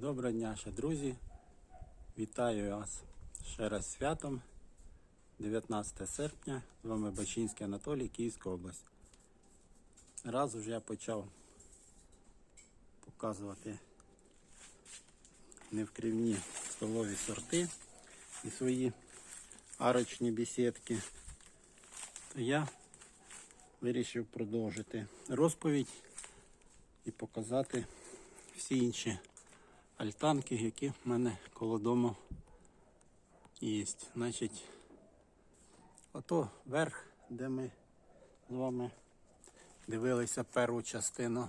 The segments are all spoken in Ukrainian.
Доброго дня, ще друзі. Вітаю вас ще раз святом. 19 серпня. З вами Бачинський Анатолій, Київська область. Раз вже я почав показувати невкривні столові сорти і свої арочні бесідки. То я вирішив продовжити розповідь і показати всі інші альтанки, які в мене коло дому є. Значить, ото верх, де ми з вами дивилися першу частину.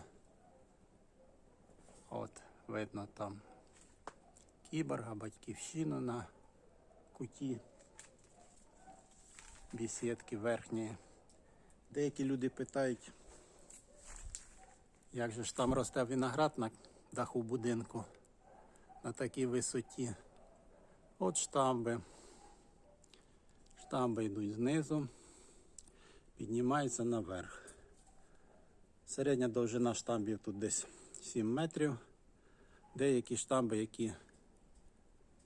От, видно там кіборга, батьківщину на куті бесідки верхньої. Деякі люди питають, як же ж там росте виноград на даху будинку на такій висоті. От штамби. Штамби йдуть знизу, піднімаються наверх. Середня довжина штамбів тут десь 7 метрів. Деякі штамби, які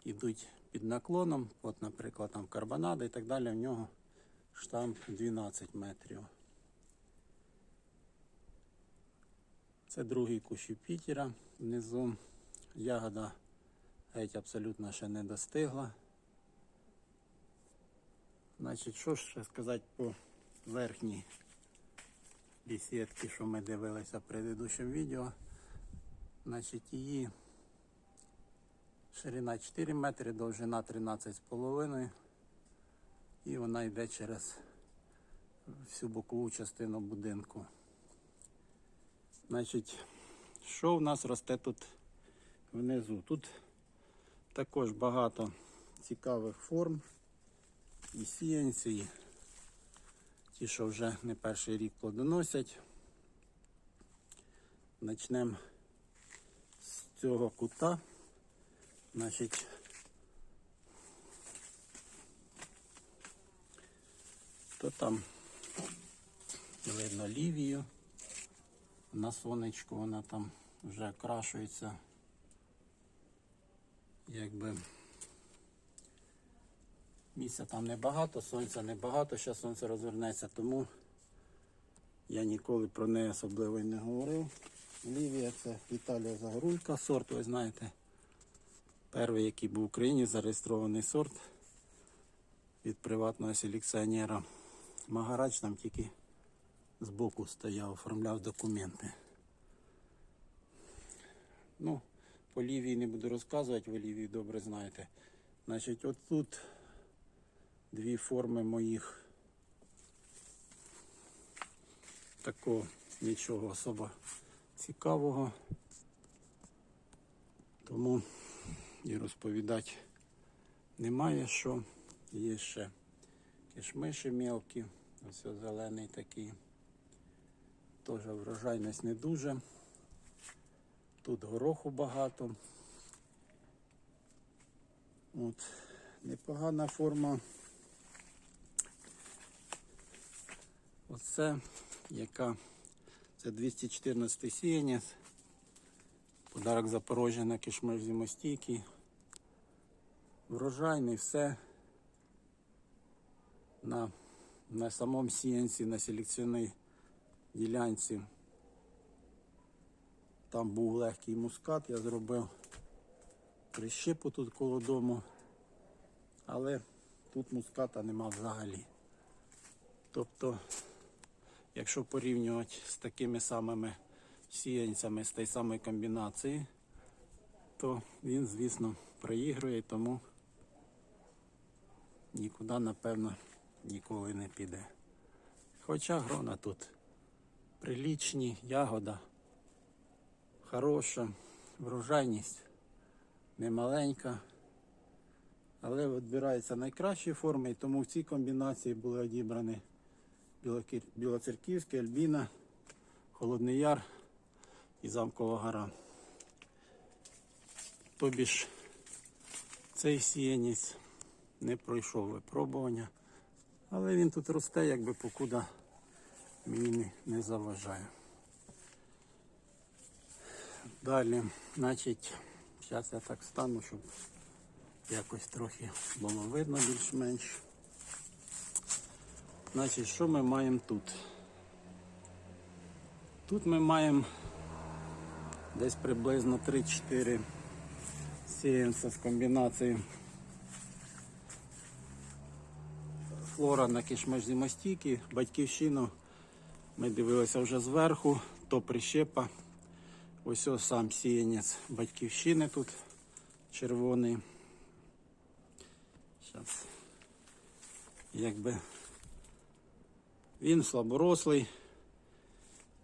йдуть під наклоном, от, наприклад, там карбонада і так далі, в нього штамп 12 метрів. Це другий кущ Юпітера внизу. Ягода геть абсолютно ще не достигла. Значить, що ж ще сказати по верхній бесідці, що ми дивилися в предыдущому відео. Значить, її ширина 4 метри, довжина 13,5 і вона йде через всю бокову частину будинку. Значить, що в нас росте тут внизу? Тут також багато цікавих форм і сіянці, і ті, що вже не перший рік плодоносять. Почнемо з цього кута. Значить, то там видно лівію. На сонечку вона там вже окрашується. Якби місця там небагато, сонця небагато, зараз сонце розвернеться, тому я ніколи про неї особливо й не говорив. Лівія це Віталія Загорулька, сорт, ви знаєте. Перший, який був в Україні, зареєстрований сорт від приватного селекціонера. Магарач там тільки збоку стояв, оформляв документи. Ну, по лівії не буду розказувати, ви лівії добре знаєте. Значить, от тут дві форми моїх такого нічого особо цікавого. Тому і розповідати немає що. Є ще кишмиші мелкі, ось зелений такий. Теж врожайність не дуже. Тут гороху багато. От, непогана форма. Оце, яка це 214 сіянець. Подарок Запорожжя на кишмиш зимостійкий. Врожайний, все на, на самому сіянці, на селекціонній ділянці. Там був легкий мускат, я зробив прищепу тут коло дому, але тут муската нема взагалі. Тобто, якщо порівнювати з такими самими сіянцями з тієї самої комбінації, то він, звісно, проігрує, тому нікуди, напевно, ніколи не піде. Хоча грона тут прилічні, ягода хороша, врожайність немаленька, але відбираються найкращі форми, і тому в цій комбінації були одібрані Білоцерківський, Альбіна, Холодний Яр і Замкова гора. Тобі ж цей сіянець не пройшов випробування, але він тут росте, якби покуда мені не заважає. Далі, значить, Зараз я так стану, щоб якось трохи було видно більш-менш. Значить, що ми маємо тут? Тут ми маємо десь приблизно 3-4 сіянця з комбінацією флора на кишмеш зимостійки, батьківщину. Ми дивилися вже зверху, то прищепа. Ось ось сам сіянець батьківщини тут червоний. Зараз. Якби він слаборослий.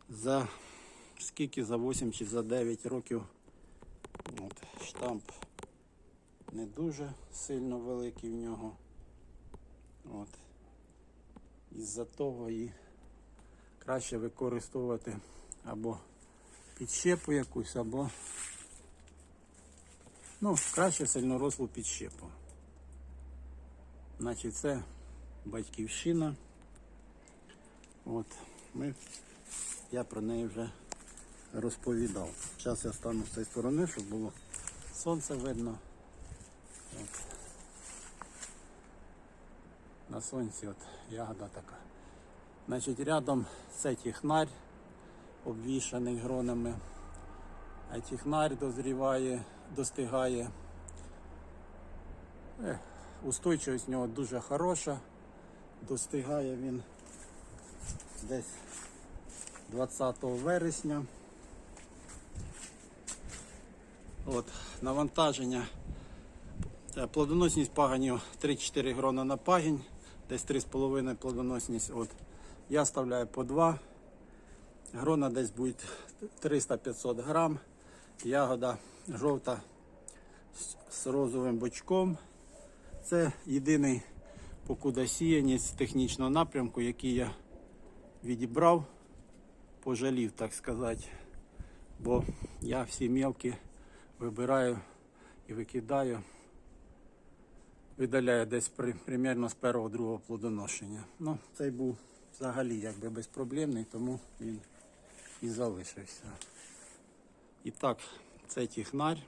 За скільки за 8 чи за 9 років от, штамп не дуже сильно великий в нього. От. Із-за того і краще використовувати або підщепу якусь, або ну, краще сильнорослу підщепу. Значить, це батьківщина. От, ми, я про неї вже розповідав. Зараз я стану з цієї сторони, щоб було сонце видно. От. На сонці от ягода така. Значить, рядом це тіхнарь, обвішаний гронами. А тіхнарь дозріває, достигає. Устойчивість в нього дуже хороша. Достигає він десь 20 вересня. От, навантаження. Е, Плодоносність паганів 3-4 грона на пагінь, десь 3,5 плодоносність. От. Я ставляю по 2. Грона десь буде 300-500 грам. Ягода жовта з- розовим бочком. Це єдиний покуда сіянець технічного напрямку, який я відібрав, пожалів, так сказати. Бо я всі мілкі вибираю і викидаю видаляє десь при, примерно з першого другого плодоношення. Ну, цей був взагалі якби безпроблемний, тому він і залишився. І так, це тіхнарь.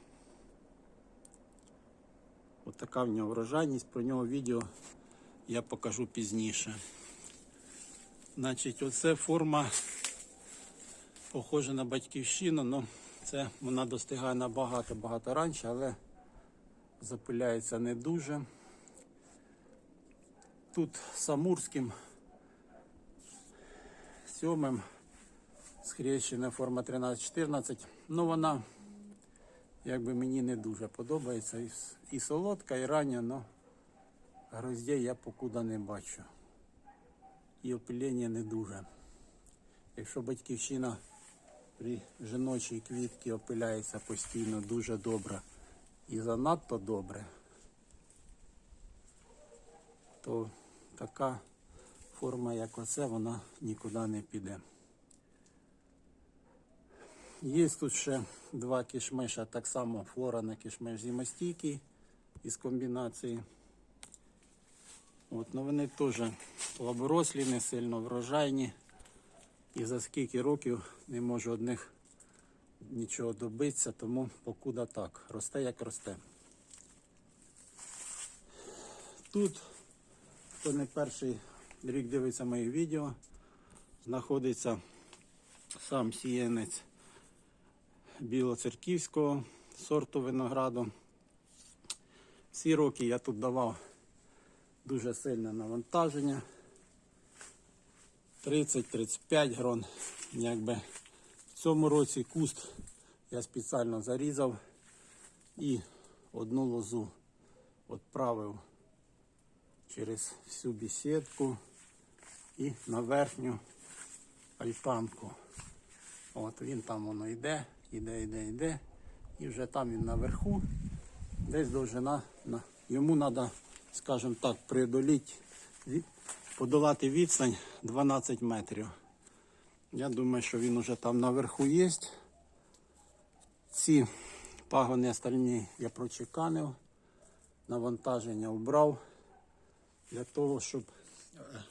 От така в нього врожайність, про нього відео я покажу пізніше. Значить, оце форма похожа на батьківщину, але це вона достигає набагато-багато раніше, але запиляється не дуже. Тут самурським сьомим схрещена форма 13-14. Ну вона якби мені не дуже подобається. І, і солодка, і рання, але гроздей я покуда не бачу. І опилення не дуже. Якщо батьківщина при жіночій квітці опиляється постійно дуже добре і занадто добре, то така форма, як оце, вона нікуди не піде. Є тут ще два кішмиша, так само флора на кішмиш зимостійкий із комбінації. От, ну вони теж слаборослі, не сильно врожайні. І за скільки років не можу одних нічого добитися, тому покуда так. Росте як росте. Тут, хто не перший рік дивиться мої відео, знаходиться сам сіянець білоцерківського сорту винограду. Всі роки я тут давав дуже сильне навантаження. 30-35 грон. Якби в цьому році куст я спеціально зарізав і одну лозу відправив через всю бесідку і на верхню альтанку. От він там воно йде, йде, йде, йде. І вже там він наверху, десь довжина. На... Йому треба, скажімо так, преодоліти, подолати відстань 12 метрів. Я думаю, що він уже там наверху є. Ці пагони остальні я прочеканив, навантаження вбрав для того, щоб е,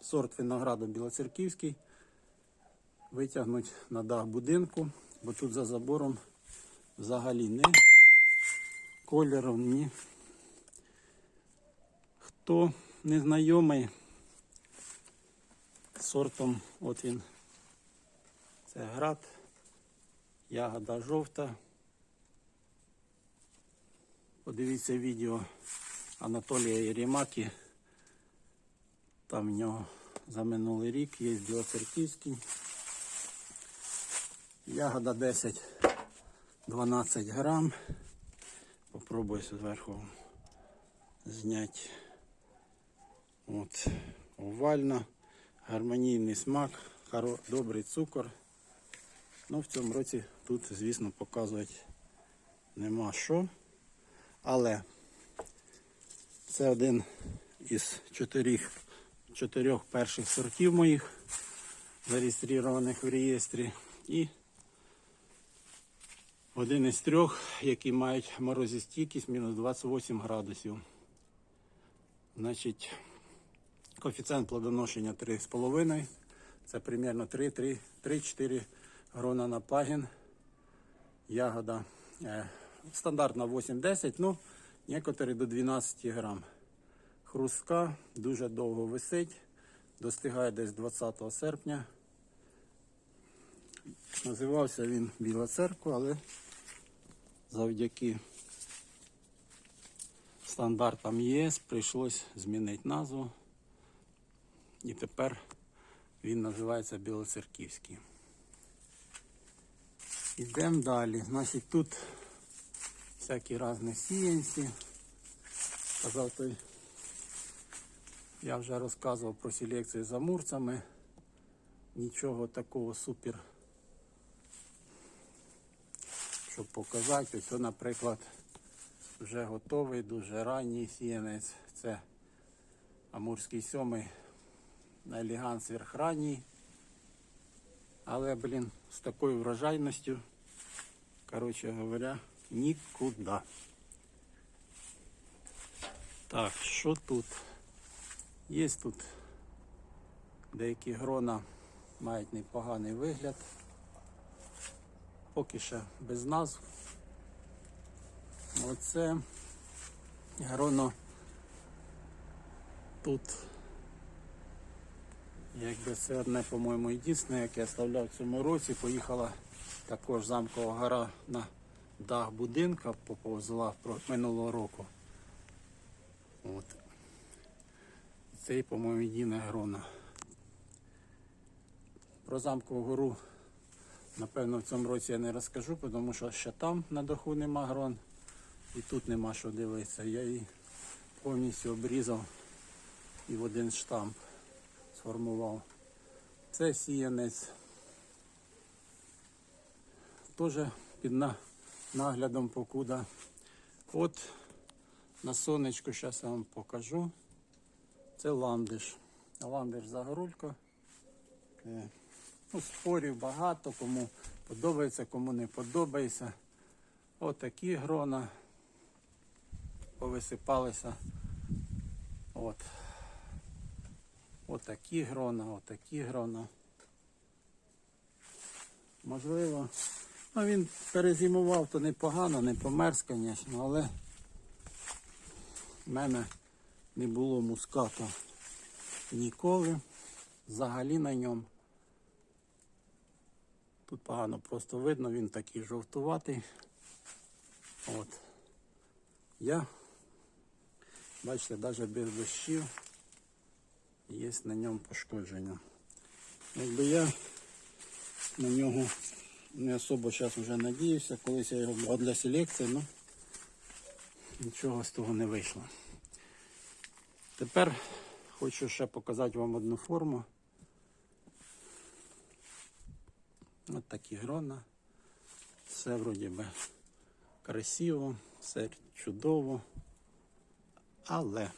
сорт винограду білоцерківський витягнути на дах будинку, бо тут за забором взагалі не кольором, ні. Хто не знайомий сортом, от він. Це град, ягода жовта. Подивіться відео Анатолія Єрімаки. Там в нього за минулий рік є білоцерківський. Ягода 10-12 грам. Попробую зверху зняти. От, овально, гармонійний смак, добрий цукор. Ну, в цьому році тут, звісно, показувати нема що. Але це один із чотирьох, чотирьох перших сортів моїх, зареєстрованих в реєстрі. І один із трьох, які мають морозостійкість мінус 28 градусів. Значить, коефіцієнт плодоношення 3,5. Це примерно 3-4 грона на пагін. Ягода е, стандартна 8-10, ну, некоторі до 12 грам. Хрустка дуже довго висить, достигає десь 20 серпня. Називався він Біла церква, але завдяки стандартам ЄС прийшлось змінити назву. І тепер він називається Білоцерківський. Ідемо далі. Значить, тут всякі різні сіянці. Казав той, я вже розказував про селекцію з амурцями. Нічого такого супер. Щоб показати, ось, наприклад, вже готовий, дуже ранній сіянець. Це Амурський сьомий елегант сверхранній. Але, блін, з такою врожайністю, коротше говоря, нікуди. Так, що тут? Є тут деякі грона мають непоганий вигляд. Поки ще без назв. Оце гроно тут Якби це одне, по-моєму, єдине, яке я ставляв в цьому році. Поїхала також замкова гора на дах будинка, поповзла минулого року. От. Це, по-моєму, єдине грона. Про замкову гору, напевно, в цьому році я не розкажу, тому що ще там на даху нема грон і тут нема що дивитися. Я її повністю обрізав і в один штамп сформував. Це сіянець. Теж під на- наглядом покуда. От на сонечку зараз я вам покажу. Це ландиш. Ландиш загорулька. Ну, спорів багато, кому подобається, кому не подобається. Отакі грона повисипалися. От. Отакі грона, отакі грона. Можливо. Ну, він перезимував, то непогано, не померз, звісно, але в мене не було мускату ніколи. Взагалі на ньому. Тут погано просто видно, він такий жовтуватий. От. Я, бачите, навіть без дощів є на ньому пошкодження. Якби я на нього не особо зараз вже надіюся, колись я його брав для селекції, але нічого з того не вийшло. Тепер хочу ще показати вам одну форму. Ось такі грона. Все вроді би красиво, все чудово. Але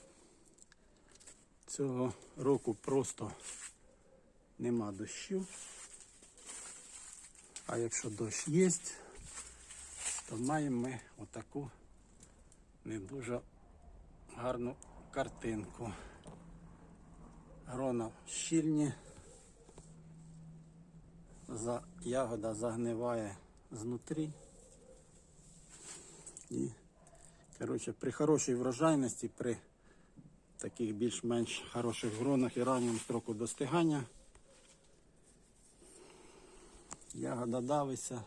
цього року просто нема дощів. А якщо дощ є, то маємо ми отаку не дуже гарну картинку. Грона щільні, за, ягода загниває знутрі і Коротше, при хорошій врожайності, при таких більш-менш хороших гронах і ранньому строку достигання, ягода давиться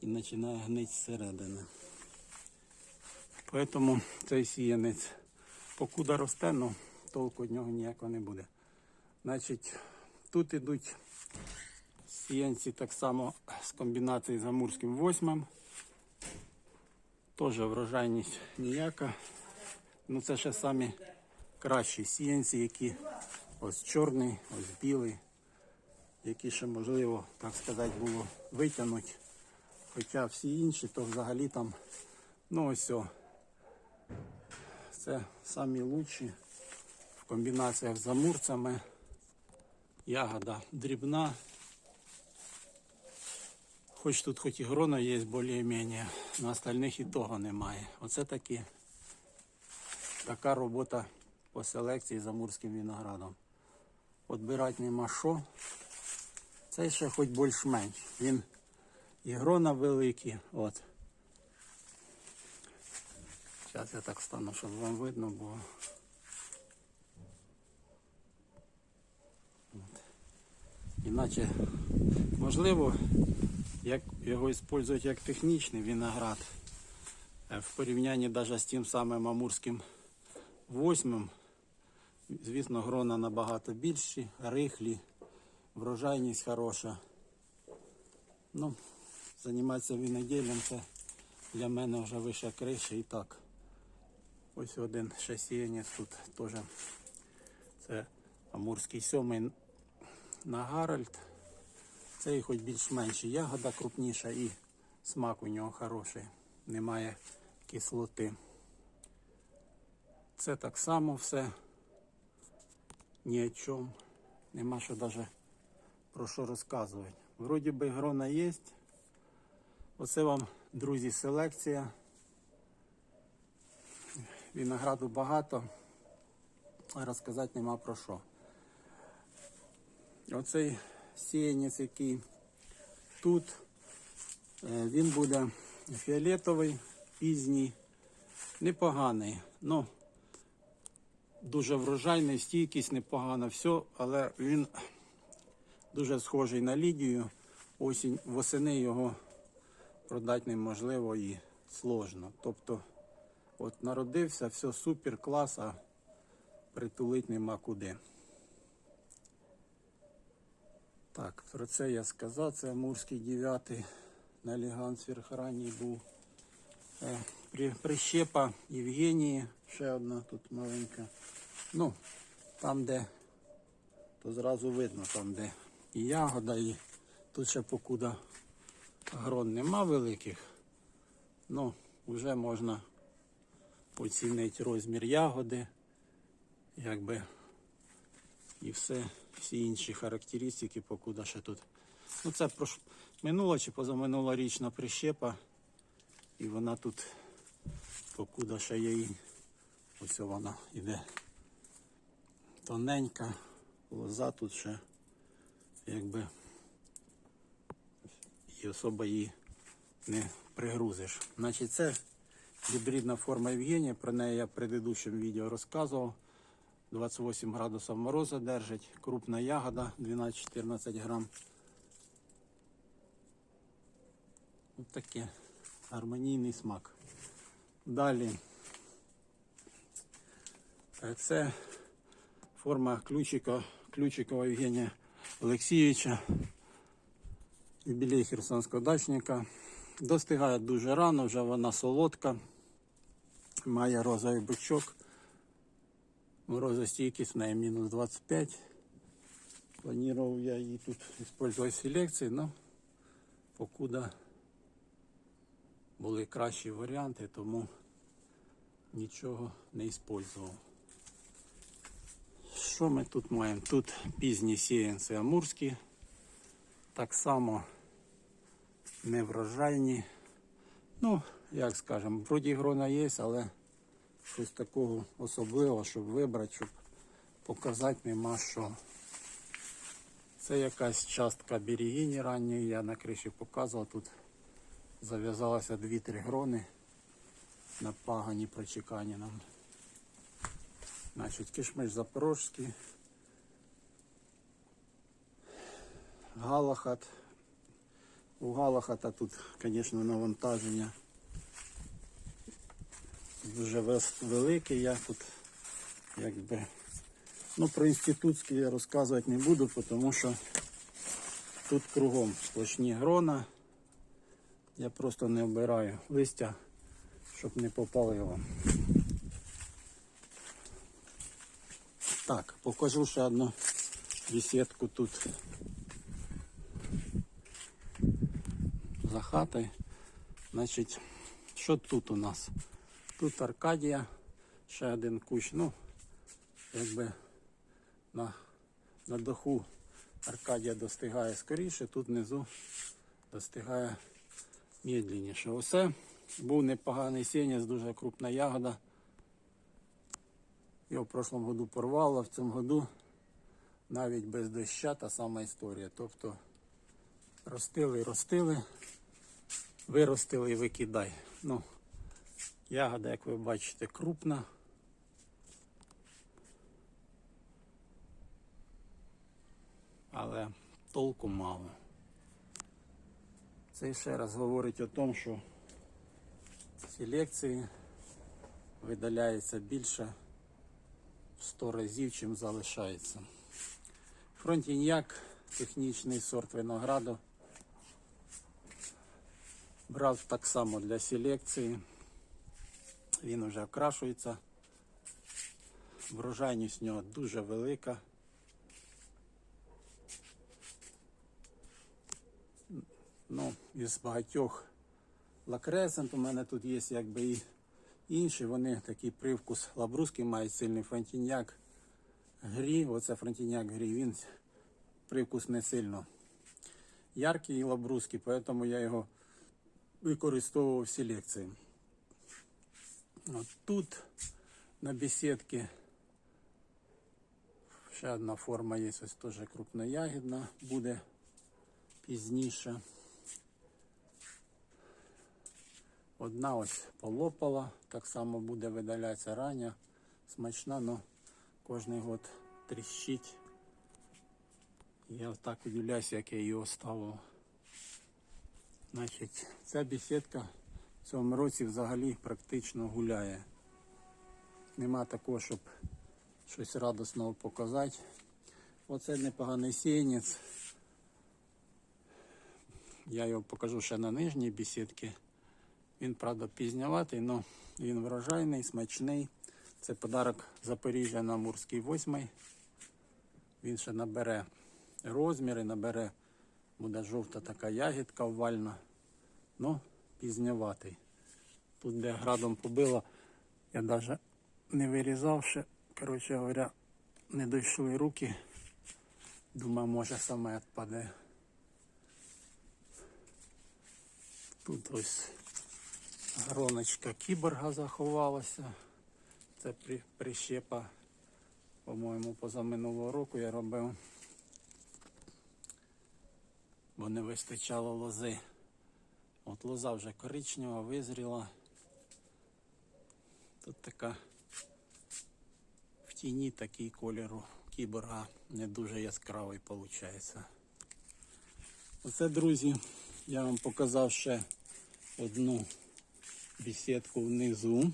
і починає гнити зсередини. Тому цей сіянець покуда росте, ну толку від нього ніякого не буде. Значить, тут ідуть сіянці так само з комбінації з амурським восьмим. Теж врожайність ніяка. Ну це ще самі кращі сіянці, які ось чорний, ось білий, які ще можливо, так сказати, було витягнути. Хоча всі інші, то взагалі там, ну ось о, це самі лучші в комбінаціях з амурцями. Ягода дрібна. Хоч тут хоч і грона є більш-менш, на остальних і того немає. Оце такі, така робота по селекції з амурським виноградом. Отбирати нема що. Цей ще хоч більш-менш. Він і грона великі. От. Зараз я так стану, щоб вам видно було. От. Іначе, можливо, як його використовують як технічний виноград, е, в порівнянні навіть з тим самим амурським восьмим, звісно, грона набагато більші, рихлі, врожайність хороша. Ну, займатися виноділлям це для мене вже вища криша і так. Ось один ще тут теж. Це амурський сьомий на Гаральд. Цей хоч більш-менш ягода крупніша і смак у нього хороший. Немає кислоти. Це так само все. Ні о чому. Нема що навіть про що розказувати. Вроді би грона є. Оце вам, друзі, селекція. Винограду багато, а розказати нема про що. Оцей сіянець, який тут, е, він буде фіолетовий, пізній, непоганий. Ну, дуже врожайний, стійкість непогана, все, але він дуже схожий на лідію. Осінь, восени його продати неможливо і сложно. Тобто, от народився, все супер, клас, а притулити нема куди. Так, про це я сказав. Це Амурський 9 на Ліган сверхранній був. Е, при, прищепа Євгенії, ще одна тут маленька. Ну, там, де, то зразу видно, там, де і ягода, і тут ще покуда грон нема великих. Ну, вже можна оцінити розмір ягоди, якби і все, всі інші характеристики, покуда ще тут. Ну це прош... минула чи позаминулорічна прищепа, і вона тут, покуда ще є і ось вона іде тоненька, лоза тут ще якби і особо її не пригрузиш. Значить, це гібридна форма Євгенія, про неї я в предыдущому відео розказував. 28 градусів мороза держить, крупна ягода 12-14 грам. Ось таке гармонійний смак. Далі це форма ключика, ключикова Євгенія Олексійовича, юбілей херсонського дачника. Достигає дуже рано, вже вона солодка, має розовий бочок. Морозостійкість неї мінус 25. Планував я її тут використовувати в селекції, але покуда були кращі варіанти, тому нічого не використовував. Що ми тут маємо? Тут пізні сіянці амурські, так само неврожайні. Ну, як скажемо, вроді грона є, але щось такого особливого, щоб вибрати, щоб показати нема що. Це якась частка берегині ранньої, я на криші показував, тут зав'язалося 2-3 грони. на пагані прочекані нам. Значить, кишмиш запорожський. Галахат. У Галахата тут, звісно, навантаження дуже велике. Я тут якби. Ну, про інститутський я розказувати не буду, тому що тут кругом сплошні грона. Я просто не обираю листя, щоб не попалило. Так, покажу ще одну бесідку тут за хатою. Значить, що тут у нас? Тут Аркадія, ще один кущ. Ну, якби на, на даху Аркадія достигає скоріше, тут внизу достигає медленніше. Оце був непоганий сінець, дуже крупна ягода. Його в прошлому году порвало, в цьому году навіть без доща та сама історія. Тобто ростили ростили, виростили і викидай. Ну, ягода, як ви бачите, крупна. Але толку мало. Це ще раз говорить о тому, що селекції видаляється більше в 100 разів, чим залишається. Фронтіньяк, технічний сорт винограду. Брав так само для селекції. Він вже окрашується. Врожайність нього дуже велика. Ну, із багатьох лакресент у мене тут є якби і інші. Вони такий привкус лабрузький мають сильний фронтіньяк. Грі, оце фронтіньяк грі, він привкус не сильно яркий і лабрузький, тому я його використовував в селекції. От тут на бесідці ще одна форма є, ось теж крупноягідна буде пізніше. Одна ось полопала, так само буде видалятися рання, смачна, але кожен год тріщить. Я так удивляюся, як я її оставив. Значить, ця бесідка цьому році взагалі практично гуляє. Нема такого, щоб щось радісного показати. Оце непоганий сіянець. Я його покажу ще на нижній бесідці. Він, правда, пізняватий, але він врожайний, смачний. Це подарок Запоріжжя на Мурський 8. Він ще набере розміри, набере, буде жовта така ягідка овальна. Ну, пізняватий. Тут, де градом побило, я навіть не вирізав ще. Коротше говоря, не дійшли руки. Думаю, може саме відпаде. Тут ось гроночка кіборга заховалася. Це при, прищепа, по-моєму, позаминулого року я робив. Бо не вистачало лози. От лоза вже коричнева, визріла. Тут така в тіні такий кольору кіборга не дуже яскравий виходить. Оце, друзі, я вам показав ще одну бесідку внизу.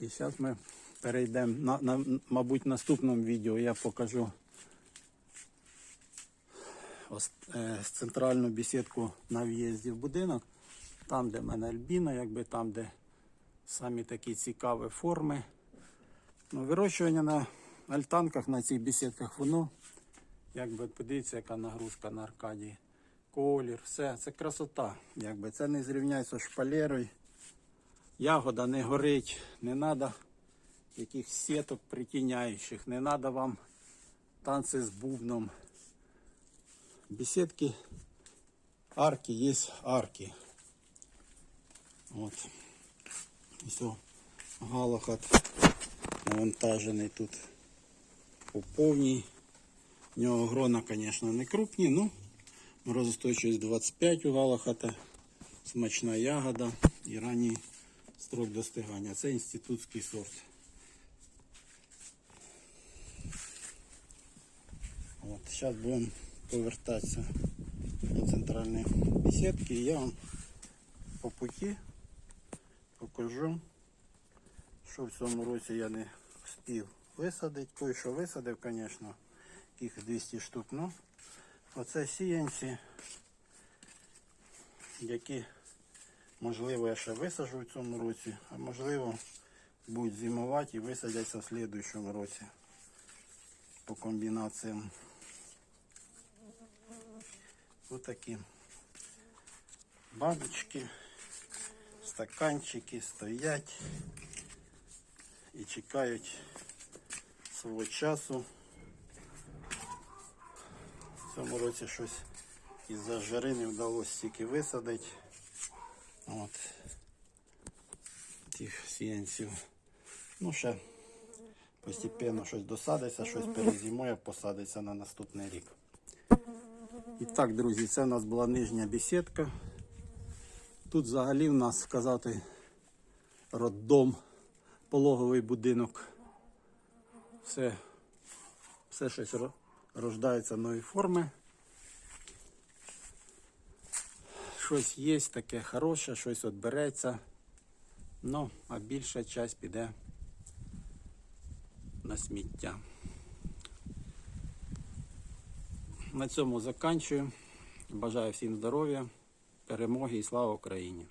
І зараз ми перейдемо на, на, мабуть, в наступному відео я покажу центральну бесідку на в'їзді в будинок. Там, де в мене альбіна, якби там, де самі такі цікаві форми. Ну, вирощування на альтанках, на цих бесідках, воно, якби подивіться, яка нагрузка на аркадії. Колір, все, це красота. Якби це не зрівняється з шпалерою. Ягода не горить, не треба яких сіток притіняючих, не треба вам танці з бубном. Беседки, арки, є арки. От. Все, галахат навантажений тут по повній. У нього грона, звісно, не крупні, ну морозостойчивість 25 у галахата, смачна ягода і ранній строк достигання. Це інститутський сорт. От, зараз будемо повертатися до центральної беседки і я вам по путі покажу, що в цьому році я не встиг висадити. Кое-що висадив, звісно, їх 200 штук. Ну, оце сіянці, які, можливо, я ще висаджу в цьому році, а можливо, будуть зимувати і висадяться в слідуючому році по комбінаціям. Отакі баночки, стаканчики стоять і чекають свого часу. В цьому році щось із-за жари не вдалося стільки висадити. От тих сіянців. Ну, ще постепенно щось досадиться, щось перезимує, посадиться на наступний рік. І так, друзі, це у нас була нижня бесідка. Тут взагалі в нас сказати роддом, пологовий будинок. Все, все щось рождається нової форми. Щось є таке хороше, щось от береться. Ну, а більша часть піде на сміття. На цьому заканчую. Бажаю всім здоров'я, перемоги і слава Україні!